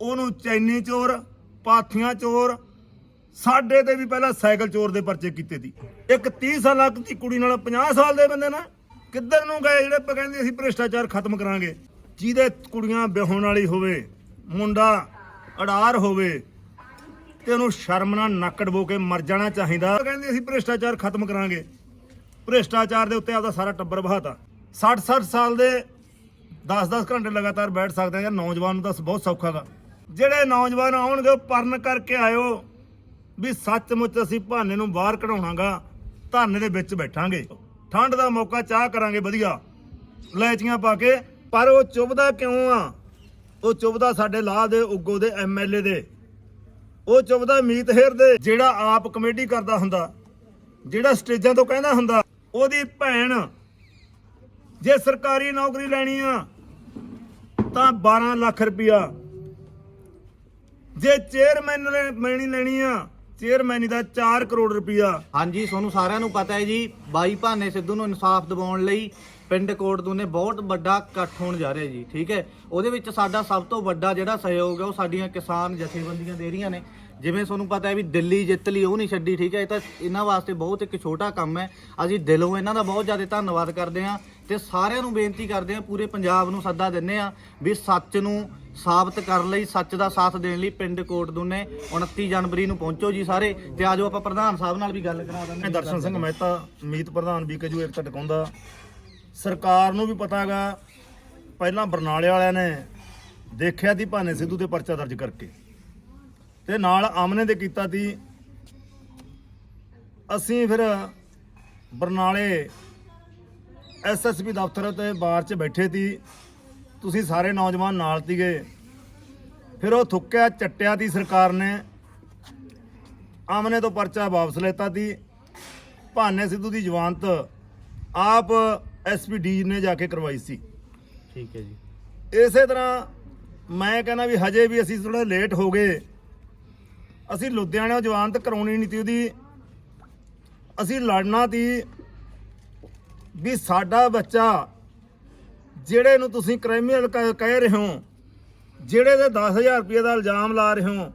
ਉਹਨੂੰ ਚੈਨੀ ਚੋਰ, ਪਾਥੀਆਂ ਚੋਰ, ਸਾਡੇ ਤੇ ਵੀ ਪਹਿਲਾਂ ਸਾਈਕਲ ਚੋਰ ਦੇ ਪਰਚੇ ਕੀਤੇ ਸੀ। ਇੱਕ 30 ਸਾਲਾਂ ਦੀ ਕੁੜੀ ਨਾਲ 50 ਸਾਲ ਦੇ ਬੰਦੇ ਨਾ, ਕਿੱਧਰ ਨੂੰ ਗਏ ਜਿਹੜੇ ਪ- ਕਹਿੰਦੇ ਅਸੀਂ ਭ੍ਰਿਸ਼ਟਾਚਾਰ ਖਤਮ ਕਰਾਂਗੇ? ਜਿਹਦੇ ਕੁੜੀਆਂ ਵਿਆਹੁਣ ਵਾਲੀ ਹੋਵੇ, ਮੁੰਡਾ ਅੜਾਰ ਹੋਵੇ, ਤੇ ਉਹਨੂੰ ਸ਼ਰਮ ਨਾਲ ਨੱਕ ਬੋ ਕੇ ਮਰ ਜਾਣਾ ਚਾਹੀਦਾ। ਕਹਿੰਦੇ ਅਸੀਂ ਭ੍ਰਿਸ਼ਟਾਚਾਰ ਖਤਮ ਕਰਾਂਗੇ। ਭ੍ਰਿਸ਼ਟਾਚਾਰ ਦੇ ਉੱਤੇ ਆਪਦਾ ਸਾਰਾ ਟੱਬਰ ਬਹਾਤਾ। 60 60 ਸਾਲ ਦੇ 10-10 ਘੰਟੇ ਲਗਾਤਾਰ ਬੈਠ ਸਕਦੇ ਆ ਯਾਰ ਨੌਜਵਾਨ ਨੂੰ ਤਾਂ ਬਹੁਤ ਸੌਖਾ ਗਾ। ਜਿਹੜੇ ਨੌਜਵਾਨ ਆਉਣਗੇ, ਉਹ ਪਰਨ ਕਰਕੇ ਆਇਓ ਵੀ ਸੱਚਮੁੱਚ ਅਸੀਂ ਭਾਨੇ ਨੂੰ ਬਾਹਰ ਕਢਾਉਣਾਗਾ ਧਾਨੇ ਦੇ ਵਿੱਚ ਬੈਠਾਂਗੇ। ਠੰਡ ਦਾ ਮੌਕਾ, ਚਾਹ ਕਰਾਂਗੇ, ਵਧੀਆ। ਲੈਚੀਆਂ ਪਾ ਕੇ, ਪਰ ਉਹ ਚੁੱਭਦਾ ਕਿਉਂ ਆ? ਉਹ ਚੁੱਭਦਾ ਸਾਡੇ ਲਾਹ ਦੇ, ਉੱਗੋ ਦੇ ਐਮਐਲਏ ਦੇ। ਉਹ ਚੁੱਭਦਾ ਮੀਤ ਹੇਰ ਦੇ, ਜਿਹੜਾ ਆਪ ਕਮੇਡੀ ਕਰਦਾ ਹੁੰਦਾ, ਜਿਹੜਾ ਸਟੇਜਾਂ ਤੋਂ ਕਹਿੰਦਾ ਹੁੰਦਾ, ਉਹਦੀ ਭੈਣ ਜੇ ਸਰਕਾਰੀ ਨੌਕਰੀ ਲੈਣੀ ਆ, ਤਾਂ 12 ਲੱਖ ਰੁਪਇਆ ਜੇ ਚੇਅਰਮੈਨ ਲੈ- ਮੈਣੀ ਲੈਣੀ ਆ ਚੇਅਰਮੈਨੀ ਦਾ 4 ਕਰੋੜ ਰੁਪਇਆ ਹਾਂਜੀ, ਤੁਹਾਨੂੰ ਸਾਰਿਆਂ ਨੂੰ ਪਤਾ ਹੈ ਜੀ, ਬਾਈ ਭਾਨੇ ਸਿੱਧੂ ਨੂੰ ਇਨਸਾਫ ਦਿਵਾਉਣ ਲਈ ਪਿੰਡ ਕੋਟਦੂ ਨੇ ਬਹੁਤ ਵੱਡਾ ਇਕੱਠ ਹੋਣ ਜਾ ਰਿਹਾ ਜੀ, ਠੀਕ ਹੈ? ਉਹਦੇ ਵਿੱਚ ਸਾਡਾ ਸਭ ਤੋਂ ਵੱਡਾ ਜਿਹੜਾ ਸਹਿਯੋਗ ਹੈ ਉਹ ਸਾਡੀਆਂ ਕਿਸਾਨ ਜਥੇਬੰਦੀਆਂ ਦੇ ਰਹੀਆਂ ਨੇ। ਜਿਵੇਂ ਤੁਹਾਨੂੰ ਪਤਾ ਹੈ ਵੀ ਦਿੱਲੀ ਜਿੱਤ ਲਈ ਉਹ ਨਹੀਂ ਛੱਡੀ, ਠੀਕ ਹੈ? ਇਹ ਤਾਂ ਇਹਨਾਂ ਵਾਸਤੇ ਬਹੁਤ ਇੱਕ ਛੋਟਾ ਕੰਮ ਹੈ। ਅਸੀਂ ਦਿਲੋਂ ਇਹਨਾਂ ਦਾ ਬਹੁਤ ਜ਼ਿਆਦਾ ਧੰਨਵਾਦ ਕਰਦੇ ਹਾਂ ਤੇ ਸਾਰਿਆਂ ਨੂੰ ਬੇਨਤੀ ਕਰਦੇ ਹਾਂ, ਪੂਰੇ ਪੰਜਾਬ ਨੂੰ ਸੱਦਾ ਦਿੰਦੇ ਹਾਂ ਵੀ ਸੱਚ ਨੂੰ ਸਾਬਤ ਕਰਨ ਲਈ, ਸੱਚ ਦਾ ਸਾਥ ਦੇਣ ਲਈ ਪਿੰਡ ਕੋਟ ਕੋਟਦੂਨੇ 29 ਜਨਵਰੀ ਨੂੰ ਪਹੁੰਚੋ ਜੀ ਸਾਰੇ ਤੇ ਆਜੋ ਆਪਾਂ ਪ੍ਰਧਾਨ ਸਾਹਿਬ ਨਾਲ ਵੀ ਗੱਲ ਕਰਾ ਦਿੰਦੇ ਦਰਸ਼ਨ ਸਿੰਘ ਮਹਿਤਾ ਮੀਤ ਪ੍ਰਧਾਨ ਬੀਕੇਯੂ ਏਕਤਾ ਟਿਕਾਉਂਦਾ। ਸਰਕਾਰ ਨੂੰ ਵੀ ਪਤਾ ਪਤਾਗਾ ਪਹਿਲਾਂ ਬਰਨਾਲੇ ਵਾਲਿਆਂ ਨੇ ਦੇਖਿਆ ਸੀ ਭਾਨੇ ਸਿੱਧੂ ਤੇ ਪਰਚਾ ਦਰਜ ਕਰਕੇ। ਤੇ ਨਾਲ ਆਮਨੇ ਦੇ ਕੀਤਾ ਤੀ ਅਸੀਂ ਫਿਰ ਬਰਨਾਲੇ ਐਸਐਸਪੀ ਦਫ਼ਤਰ ਤੇ ਬਾਰ 'ਚ ਬੈਠੇ ਸੀ, ਤੁਸੀਂ ਸਾਰੇ ਨੌਜਵਾਨ ਨਾਲ ਤੀਗੇ ਫਿਰ ਉਹ ਥੁੱਕਿਆ, ਚੱਟਿਆ ਤੀ ਸਰਕਾਰ ਨੇ। ਆਮਨੇ ਤੋਂ ਪਰਚਾ ਵਾਪਸ ਲੈਤਾ ਸੀ। ਭਾਨੇ ਸਿੱਧੂ ਦੀ ਜਵਾਨਤ ਆਪ ਐਸਪੀਡੀ ਨੇ ਜਾ ਕੇ ਕਰਵਾਈ ਸੀ। ਠੀਕ ਹੈ ਜੀ। ਇਸੇ ਤਰ੍ਹਾਂ ਮੈਂ ਕਹਿੰਦਾ ਵੀ ਹਜੇ ਵੀ ਅਸੀਂ ਥੋੜਾ ਲੇਟ ਹੋ ਗਏ। ਅਸੀਂ ਲੁਧਿਆਣੇ ਜ਼ਮਾਨਤ ਕਰਾਉਣੀ ਨਹੀਂ ਤੀ ਉਹਦੀ। ਅਸੀਂ ਲੜਨਾ ਤੀ ਵੀ ਸਾਡਾ ਬੱਚਾ ਜਿਹੜੇ ਨੂੰ ਤੁਸੀਂ ਕ੍ਰਿਮੀਨਲ ਕਹਿ ਰਹੇ ਹੋ ਜਿਹੜੇ ਦੇ 10000 ਰੁਪਏ ਦਾ ਇਲਜ਼ਾਮ ਲਾ ਰਹੇ ਹੋ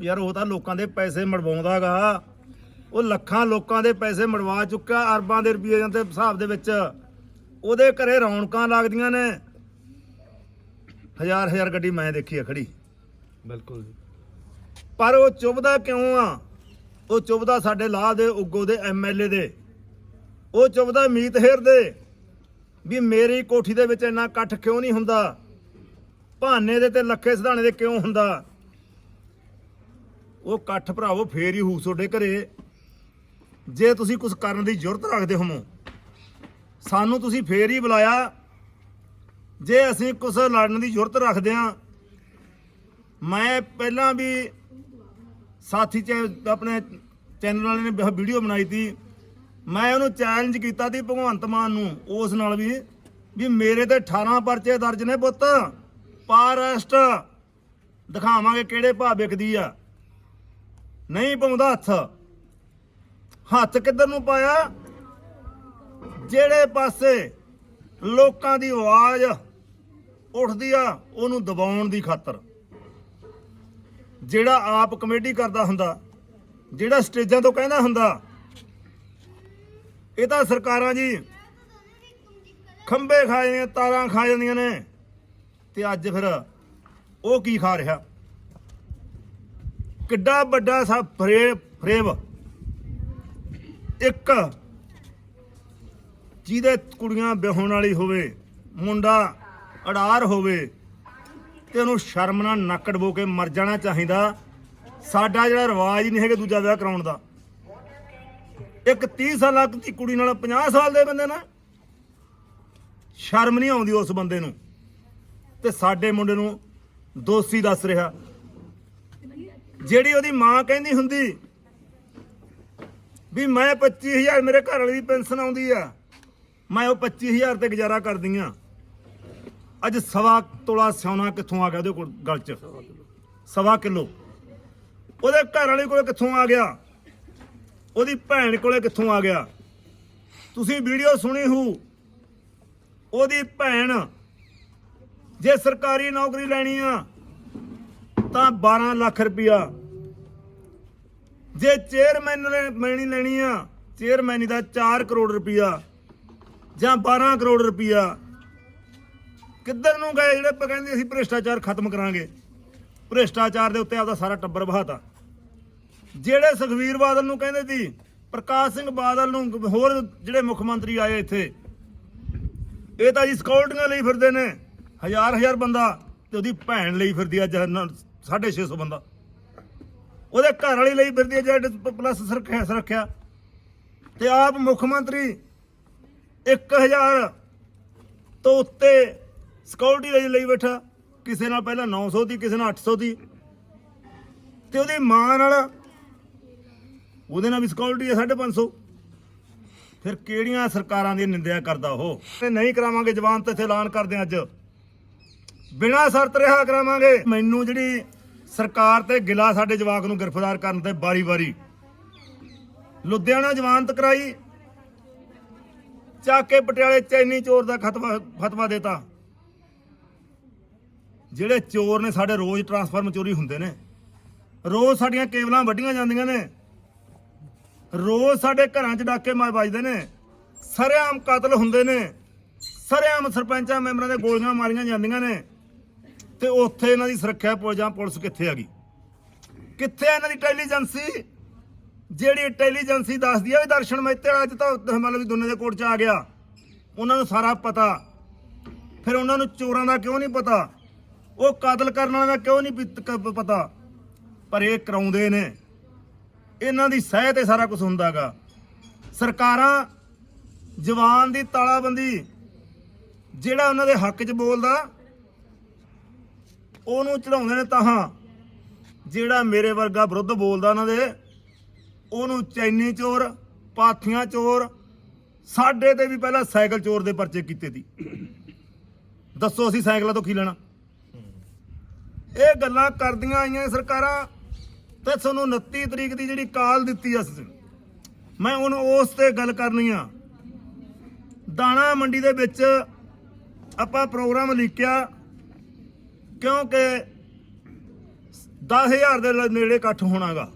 ਯਾਰ ਉਹ ਤਾਂ ਲੋਕਾਂ ਦੇ ਪੈਸੇ ਮੜਵਾਉਂਦਾਗਾ ਉਹ ਲੱਖਾਂ ਲੋਕਾਂ ਦੇ ਪੈਸੇ ਮੜਵਾ ਚੁੱਕਾ ਅਰਬਾਂ ਦੇ ਰੁਪਏ ਦੇ ਹਿਸਾਬ ਦੇ ਵਿੱਚ। ਉਹਦੇ ਘਰੇ ਰੌਣਕਾਂ ਲੱਗਦੀਆਂ ਨੇ। ਹਜ਼ਾਰ ਹਜ਼ਾਰ ਗੱਡੀ ਮੈਂ ਦੇਖੀ ਆ ਖੜੀ। ਬਿਲਕੁਲ ਪਰ ਉਹ ਚੁੱਭਦਾ ਕਿਉਂ ਆ? ਉਹ ਚੁੱਭਦਾ ਸਾਡੇ ਲਾਹ ਦੇ ਉਗੋ ਦੇ ਐਮਐਲਏ ਦੇ। ਉਹ ਚੁੱਭਦਾ ਮੀਤ ਹੇਰ ਦੇ। ਵੀ ਮੇਰੀ ਕੋਠੀ ਦੇ ਵਿੱਚ ਇੰਨਾ ਇਕੱਠ ਕਿਉਂ ਨਹੀਂ ਹੁੰਦਾ? ਭਾਨੇ ਦੇ ਤੇ ਲੱਖੇ ਸਿਧਾਣੇ ਦੇ ਕਿਉਂ ਹੁੰਦਾ? ਉਹ ਇਕੱਠ ਭਰਾਵੋ ਫੇਰ ਹੀ ਹੂ ਤੁਹਾਡੇ ਘਰੇ। ਜੇ ਤੁਸੀਂ ਕੁਝ ਕਰਨ ਦੀ ਜ਼ਰੂਰਤ ਰੱਖਦੇ ਹੋਵੋ, ਸਾਨੂੰ ਤੁਸੀਂ ਫੇਰ ਹੀ ਬੁਲਾਇਆ। ਜੇ ਅਸੀਂ ਕੁਝ ਲੜਨ ਦੀ ਜ਼ਰੂਰਤ ਰੱਖਦੇ ਹਾਂ, ਮੈਂ ਪਹਿਲਾਂ ਵੀ ਸਾਥੀ ਚ, ਆਪਣੇ ਚੈਨਲ ਵਾਲੇ ਨੇ ਵੀਡੀਓ ਬਣਾਈ ਤੀ। ਮੈਂ ਉਹਨੂੰ ਚੈਲੰਜ ਕੀਤਾ ਸੀ ਭਗਵੰਤ ਮਾਨ ਨੂੰ, ਉਸ ਨਾਲ ਵੀ ਵੀ ਮੇਰੇ ਤੇ 18 ਪਰਚੇ ਦਰਜ ਨੇ ਪੁੱਤ। ਪਾਰੈਸਟ ਦਿਖਾਵਾਂਗੇ ਕਿਹੜੇ ਭਾਅ ਵਿਕਦੀ ਆ। ਨਹੀਂ ਪਾਉਂਦਾ ਹੱਥ। ਹੱਥ ਕਿੱਧਰ ਨੂੰ ਪਾਇਆ? ਜਿਹੜੇ ਪਾਸੇ ਲੋਕਾਂ ਦੀ ਆਵਾਜ਼ ਉੱਠਦੀ ਆ, ਉਹਨੂੰ ਦਬਾਉਣ ਦੀ ਖਾਤਰ। ਜਿਹੜਾ ਆਪ ਕਮੇਟੀ ਕਰਦਾ ਹੁੰਦਾ, ਜਿਹੜਾ ਸਟੇਜਾਂ ਤੋਂ ਕਹਿੰਦਾ ਹੁੰਦਾ, ਇਹ ਤਾਂ ਸਰਕਾਰਾਂ ਜੀ ਖੰਬੇ ਖਾ ਜਾਂਦੀਆਂ ਤਾਰਾਂ ਖਾ ਜਾਂਦੀਆਂ ਨੇ, ਤੇ ਅੱਜ ਫਿਰ ਉਹ ਕੀ ਖਾ ਰਿਹਾ? ਕਿੱਡਾ ਵੱਡਾ ਸਾ ਫਰੇਬ। ਇੱਕ ਜਿਹਦੇ ਕੁੜੀਆਂ ਵਿਆਹੁਣ ਵਾਲੀ ਹੋਵੇ, ਮੁੰਡਾ ਅੜਾਰ ਹੋਵੇ ਤੇ ਉਹਨੂੰ ਸ਼ਰਮ ਨਾਲ ਨੱਕ ਡਬੋ ਕੇ ਮਰ ਜਾਣਾ ਚਾਹੀਦਾ, ਸਾਡਾ ਜਿਹੜਾ ਰਿਵਾਜ ਹੀ ਨਹੀਂ ਹੈਗਾ ਦੂਜਾ ਵਿਆਹ ਕਰਾਉਣ ਦਾ। ਇੱਕ 30 ਸਾਲਾਂ ਦੀ ਕੁੜੀ ਨਾਲ 50 ਸਾਲ ਦੇ ਬੰਦੇ ਨਾ ਸ਼ਰਮ ਨਹੀਂ ਆਉਂਦੀ ਉਸ ਬੰਦੇ ਨੂੰ। ਤੇ ਸਾਡੇ ਮੁੰਡੇ ਨੂੰ ਦੋਸ਼ੀ ਦੱਸ ਰਿਹਾ। ਜਿਹੜੀ ਉਹਦੀ ਮਾਂ ਕਹਿੰਦੀ ਹੁੰਦੀ ਵੀ ਮੈਂ 25000 ਮੇਰੇ ਘਰ ਵਾਲੀ ਦੀ ਪੈਨਸ਼ਨ ਆਉਂਦੀ ਆ। ਮੈਂ ਉਹ 25000 ਤੇ ਗੁਜ਼ਾਰਾ ਕਰਦੀ ਆ। ਅੱਜ ਸਵਾ ਤੋਲਾ ਸੋਨਾ ਕਿੱਥੋਂ ਆ ਗਿਆ ਉਹਦੇ ਕੋਲ ਗਲ 'ਚ? ਸਵਾ ਕਿਲੋ। ਉਹਦੇ ਘਰ ਵਾਲੇ ਕੋਲ ਕਿੱਥੋਂ ਆ ਗਿਆ? ਉਹਦੀ ਭੈਣ ਕੋਲੇ ਕਿੱਥੋਂ ਆ ਗਿਆ? ਤੁਸੀਂ ਵੀਡੀਓ ਸੁਣੀ ਹੋ ਉਹਦੀ ਭੈਣ ਜੇ ਸਰਕਾਰੀ ਨੌਕਰੀ ਲੈਣੀ ਆ, ਤਾਂ 12 ਲੱਖ ਰੁਪਇਆ ਜੇ ਚੇਅਰਮੈਨ ਨੇ ਮੈਣੀ ਲੈਣੀ ਆ ਚੇਅਰਮੈਨੀ ਦਾ 4 ਕਰੋੜ ਰੁਪਇਆ ਜਾਂ 12 ਕਰੋੜ ਰੁਪਇਆ ਕਿੱਧਰ ਨੂੰ ਗਏ ਜਿਹੜੇ ਕਹਿੰਦੇ ਅਸੀਂ ਭ੍ਰਿਸ਼ਟਾਚਾਰ ਖਤਮ ਕਰਾਂਗੇ? ਭ੍ਰਿਸ਼ਟਾਚਾਰ ਦੇ ਉੱਤੇ ਆਪਦਾ ਸਾਰਾ ਟੱਬਰ ਬਹਾਤਾ ਜਿਹੜੇ ਸੁਖਵੀਰ ਬਾਦਲ ਨੂੰ ਕਹਿੰਦੇ ਸੀ, ਪ੍ਰਕਾਸ਼ ਸਿੰਘ ਬਾਦਲ ਨੂੰ ਹੋਰ ਜਿਹੜੇ ਮੁੱਖ ਮੰਤਰੀ ਆਏ ਇੱਥੇ, ਇਹ ਤਾਂ ਜੀ ਸਕਿਉਰਟੀਆਂ ਲਈ ਫਿਰਦੇ ਨੇ। ਹਜ਼ਾਰ ਹਜ਼ਾਰ ਬੰਦਾ ਤੇ ਉਹਦੀ ਭੈਣ ਲਈ ਫਿਰਦੀ ਆ ਜਨ 650 ਬੰਦਾ। ਉਹਦੇ ਘਰ ਵਾਲੀ ਲਈ ਫਿਰਦੀ ਹੈ ਜੈਡ ਪਲੱਸ ਸੁਰੱਖਿਆ ਸੁਰੱਖਿਆ। ਤੇ ਆਪ ਮੁੱਖ ਮੰਤਰੀ 1000 ਤੋਂ ਉੱਤੇ ਸਿਕਿਉਰਿਟੀ ਲਈ ਲਈ ਬੈਠਾ। ਕਿਸੇ ਨਾਲ ਪਹਿਲਾਂ 900 ਦੀ, ਕਿਸੇ ਨਾਲ 800 ਦੀ। ਤੇ ਉਹਦੀ ਮਾਂ ਨਾਲ ਉਹਦੇ ਨਾਲ ਵੀ ਸਿਕਿਉਰਿਟੀ ਹੈ 550 ਫਿਰ ਕਿਹੜੀਆਂ ਸਰਕਾਰਾਂ ਦੀ ਨਿੰਦਿਆ ਕਰਦਾ ਉਹ? ਤੇ ਨਹੀਂ ਕਰਾਵਾਂਗੇ, ਜਵਾਨ ਤੇ ਇੱਥੇ ਐਲਾਨ ਕਰਦੇ ਅੱਜ। ਬਿਨਾਂ ਸ਼ਰਤ ਰਿਹਾ ਕਰਾਵਾਂਗੇ। ਮੈਨੂੰ ਜਿਹੜੀ ਸਰਕਾਰ ਤੇ ਗਿਲਾ ਸਾਡੇ ਜਵਾਕ ਨੂੰ ਗ੍ਰਿਫਤਾਰ ਕਰਨ ਤੇ ਬਾਰੀ-ਬਾਰੀ ਲੁਧਿਆਣਾ ਜਵਾਨਤ ਕਰਾਈ ਚੱਕ ਕੇ ਪਟਿਆਲੇ ਚੈਨੀ ਚੋਰ ਦਾ ਖਤਵਾ ਫਤਵਾ ਦੇਤਾ। ਜਿਹੜੇ ਚੋਰ ਨੇ ਸਾਡੇ ਰੋਜ਼ ਟਰਾਂਸਫਾਰਮ ਚੋਰੀ ਹੁੰਦੇ ਨੇ। ਰੋਜ਼ ਸਾਡੀਆਂ ਕੇਬਲਾਂ ਵੱਢੀਆਂ ਜਾਂਦੀਆਂ ਨੇ। ਰੋਜ਼ ਸਾਡੇ ਘਰਾਂ 'ਚ ਡਾਕੇ ਮਾਰ ਵੱਜਦੇ ਨੇ। ਸਰਿਆਮ ਕਤਲ ਹੁੰਦੇ ਨੇ। ਸਰਿਆਮ ਸਰਪੰਚਾਂ ਮੈਂਬਰਾਂ ਦੇ ਗੋਲੀਆਂ ਮਾਰੀਆਂ ਜਾਂਦੀਆਂ ਨੇ। ਤੇ ਉੱਥੇ ਇਹਨਾਂ ਦੀ ਸੁਰੱਖਿਆ ਪੁਲਿਸ ਜਾਂ ਪੁਲਿਸ ਕਿੱਥੇ ਆ ਗਈ? ਕਿੱਥੇ ਆ ਇਹਨਾਂ ਦੀ ਇੰਟੈਲੀਜੈਂਸੀ ਜਿਹੜੀ ਇੰਟੈਲੀਜੈਂਸੀ ਦੱਸਦੀ ਆ ਵੀ ਦਰਸ਼ਨ ਮਹਿਤੇ ਵਾਲਾ ਅੱਜ ਤਾਂ ਮਤਲਬ ਵੀ ਦੁਨੀਆ ਦੇ ਕੋਰਟ 'ਚ ਆ ਗਿਆ। ਉਹਨਾਂ ਨੂੰ ਸਾਰਾ ਪਤਾ। ਫਿਰ ਉਹਨਾਂ ਨੂੰ ਚੋਰਾਂ ਦਾ ਕਿਉਂ ਨਹੀਂ ਪਤਾ? ਉਹ ਕਤਲ ਕਰਨ ਵਾਲਿਆਂ ਦਾ ਕਿਉਂ ਨਹੀਂ ਪਿਤ- ਪਤਾ? ਪਰ ਇਹ ਕਰਾਉਂਦੇ ਨੇ। ਇਹਨਾਂ ਦੀ ਸਹਿ ਤੇ ਸਾਰਾ ਕੁਝ ਹੁੰਦਾਗਾ ਸਰਕਾਰਾਂ ਜਵਾਨ ਦੀ ਤਾਲਾਬੰਦੀ ਜਿਹੜਾ ਉਹਨਾਂ ਦੇ ਹੱਕ 'ਚ ਬੋਲਦਾ ਉਹਨੂੰ ਚੜਾਉਂਦੇ ਨੇ ਤਾਹਾਂ ਜਿਹੜਾ ਮੇਰੇ ਵਰਗਾ ਵਿਰੁੱਧ ਬੋਲਦਾ ਉਹਨਾਂ ਦੇ, ਉਹਨੂੰ ਚੈਨੀ ਚੋਰ, ਪਾਥੀਆਂ ਚੋਰ, ਸਾਡੇ ਤੇ ਵੀ ਪਹਿਲਾਂ ਸਾਈਕਲ ਚੋਰ ਦੇ ਪਰਚੇ ਕੀਤੇ ਸੀ ਦੱਸੋ ਅਸੀਂ ਸਾਈਕਲਾਂ ਤੋਂ ਕੀ ਲੈਣਾ? ਇਹ ਗੱਲਾਂ ਕਰਦੀਆਂ ਆਈਆਂ ਸਰਕਾਰਾਂ। ਤੇ ਤੁਹਾਨੂੰ 29 ਤਰੀਕ ਦੀ ਜਿਹੜੀ ਕਾਲ ਦਿੱਤੀ ਅਸ, ਮੈਂ ਹੁਣ ਉਸ ਤੇ ਗੱਲ ਕਰਨੀ ਆ। ਦਾਣਾ ਮੰਡੀ ਦੇ ਵਿੱਚ ਆਪਾਂ ਪ੍ਰੋਗਰਾਮ ਲਿਖਿਆ। ਕਿਉਂਕਿ 10000 ਦੇ ਨੇੜੇ ਇਕੱਠ ਹੋਣਾਗਾ।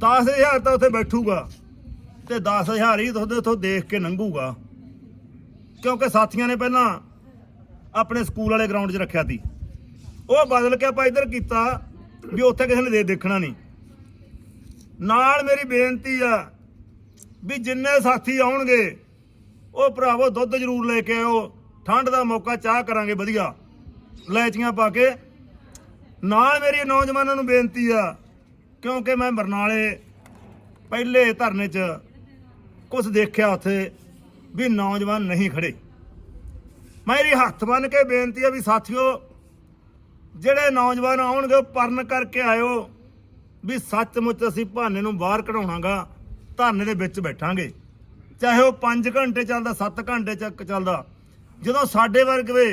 10000 ਤਾਂ ਉੱਥੇ ਬੈਠੂਗਾ ਤੇ 10000 ਹੀ ਤੁਹਾਡੇ ਉੱਥੋਂ ਦੇਖ ਕੇ ਲੰਘੂਗਾ ਕਿਉਂਕਿ ਸਾਥੀਆਂ ਨੇ ਪਹਿਲਾਂ ਆਪਣੇ ਸਕੂਲ ਵਾਲੇ ਗਰਾਊਂਡ 'ਚ ਰੱਖਿਆ ਸੀ। ਉਹ ਬਦਲ ਕੇ ਆਪਾਂ ਇੱਧਰ ਕੀਤਾ ਵੀ ਉੱਥੇ ਕਿਸੇ ਨੇ ਦੇ ਦੇਖਣਾ ਨਹੀਂ। ਨਾਲ ਮੇਰੀ ਬੇਨਤੀ ਆ ਵੀ ਜਿੰਨੇ ਸਾਥੀ ਆਉਣਗੇ, ਉਹ ਭਰਾਵੋ ਦੁੱਧ ਜ਼ਰੂਰ ਲੈ ਕੇ ਆਓ ਠੰਡ ਦਾ ਮੌਕਾ ਚਾਹ ਕਰਾਂਗੇ, ਵਧੀਆ। ਲੈਚੀਆਂ ਪਾ ਕੇ। ਨਾਲ ਮੇਰੀ ਨੌਜਵਾਨਾਂ ਨੂੰ ਬੇਨਤੀ ਆ, ਕਿਉਂਕਿ ਮੈਂ ਬਰਨਾਲੇ ਪਹਿਲੇ ਧਰਨੇ 'ਚ ਕੁਝ ਦੇਖਿਆ ਉੱਥੇ ਵੀ ਨੌਜਵਾਨ ਨਹੀਂ ਖੜੇ। ਮੇਰੀ ਹੱਥ ਬੰਨ ਕੇ ਬੇਨਤੀ ਆ ਵੀ ਸਾਥੀਓ, ਜਿਹੜੇ ਨੌਜਵਾਨ ਆਉਣਗੇ, ਉਹ ਪਰਨ ਕਰਕੇ ਆਇਓ ਵੀ ਸੱਚਮੁੱਚ ਅਸੀਂ ਭਾਨੇ ਨੂੰ ਬਾਹਰ ਕਢਾਉਣਾਗਾ, ਧਰਨੇ ਦੇ ਵਿੱਚ ਬੈਠਾਂਗੇ। ਚਾਹੇ ਉਹ 5 ਘੰਟੇ ਚੱਲਦਾ 7 ਘੰਟੇ ਚੱਕ ਚੱਲਦਾ। ਜਦੋਂ ਸਾਡੇ ਵਰਗੇ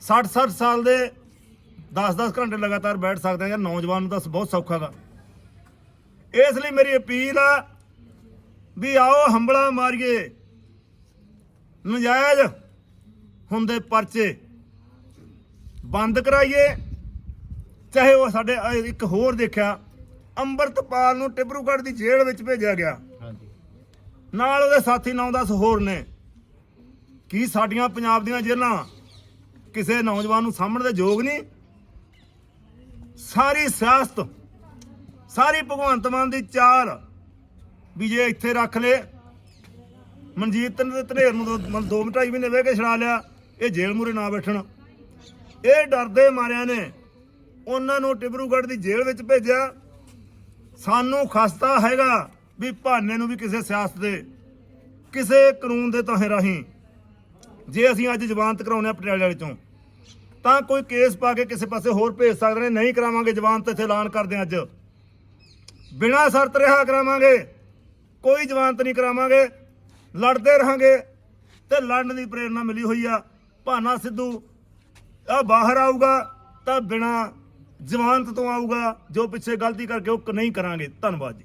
60 60 ਸਾਲ ਦੇ 10-10 ਘੰਟੇ ਲਗਾਤਾਰ ਬੈਠ ਸਕਦੇ ਆ ਜਾਂ ਨੌਜਵਾਨ ਨੂੰ ਤਾਂ ਬਹੁਤ ਸੌਖਾ ਗਾ। ਇਸ ਲਈ ਮੇਰੀ ਅਪੀਲ ਆ ਵੀ ਆਓ ਹੰਬਲਾ ਮਾਰੀਏ। ਨਜਾਇਜ਼ ਹੁੰਦੇ ਪਰਚੇ ਬੰਦ ਕਰਾਈਏ। ਚਾਹੇ ਉਹ ਸਾਡੇ ਇੱਕ ਹੋਰ ਦੇਖਿਆ ਅੰਮ੍ਰਿਤਪਾਲ ਨੂੰ ਟਿਬਰੂਗੜ੍ਹ ਦੀ ਜੇਲ੍ਹ ਵਿੱਚ ਭੇਜਿਆ ਗਿਆ। ਨਾਲ ਉਹਦੇ ਸਾਥੀ 9-10 ਹੋਰ ਨੇ। ਕੀ ਸਾਡੀਆਂ ਪੰਜਾਬ ਦੀਆਂ ਜੇਲ੍ਹਾਂ ਕਿਸੇ ਨੌਜਵਾਨ ਨੂੰ ਸਾਹਮਣੇ ਦੇ ਯੋਗ ਨਹੀਂ। ਸਾਰੀ ਸਿਆਸਤ, ਸਾਰੀ ਭਗਵੰਤ ਮਾਨ ਦੀ ਚਾਲ ਵੀ ਜੇ ਇੱਥੇ ਰੱਖ ਲੇ, ਮਨਜੀਤ ਨੇ ਧਨੇਰ ਨੂੰ ਦੋ, ਮਤਲਬ ਦੋ ਢਾਈ ਮਹੀਨੇ ਵੇ ਕੇ ਛੜਾ ਲਿਆ, ਇਹ ਜੇਲ੍ਹ ਮੂਰੇ ਨਾ ਬੈਠਣ। ਇਹ ਡਰਦੇ ਮਾਰਿਆਂ ਨੇ ਉਹਨਾਂ ਨੂੰ ਟਿਬਰੂਗੜ੍ਹ ਦੀ ਜੇਲ੍ਹ ਵਿੱਚ ਭੇਜਿਆ। ਸਾਨੂੰ ਖਸਤਾ ਹੈਗਾ ਵੀ ਭਾਨੇ ਨੂੰ ਵੀ ਕਿਸੇ ਸਿਆਸਤ ਦੇ, ਕਿਸੇ ਕਾਨੂੰਨ ਦੇ ਤਹਿ ਰਾਹੀਂ ਜੇ ਅਸੀਂ ਅੱਜ ਜ਼ਮਾਨਤ ਕਰਾਉਂਦੇ ਆ ਪਟਿਆਲੇ ਵਾਲੇ ਚੋਂ, ਤਾਂ ਕੋਈ ਕੇਸ ਪਾ ਕੇ ਕਿਸੇ ਪਾਸੇ ਹੋਰ ਭੇਜ ਸਕਦੇ ਨੇ, ਨਹੀਂ ਕਰਾਵਾਂਗੇ ਜ਼ਮਾਨਤ ਇੱਥੇ ਐਲਾਨ ਕਰਦੇ ਅੱਜ। ਬਿਨਾਂ ਸ਼ਰਤ ਰਿਹਾ ਕਰਾਵਾਂਗੇ, ਕੋਈ ਜ਼ਮਾਨਤ ਨਹੀਂ ਕਰਾਵਾਂਗੇ, ਲੜਦੇ ਰਹਾਂਗੇ, ਤੇ ਲੜਨ ਦੀ ਪ੍ਰੇਰਣਾ ਮਿਲੀ ਹੋਈ ਆ। ਭਾਨਾ ਸਿੱਧੂ, ਆ ਬਾਹਰ ਆਊਗਾ, ਤਾਂ ਬਿਨਾਂ ਜ਼ਮਾਨਤ ਤੋਂ ਆਊਗਾ, ਜੋ ਪਿੱਛੇ ਗਲਤੀ ਕਰਕੇ ਉਹ ਨਹੀਂ ਕਰਾਂਗੇ। ਧੰਨਵਾਦ ਜੀ।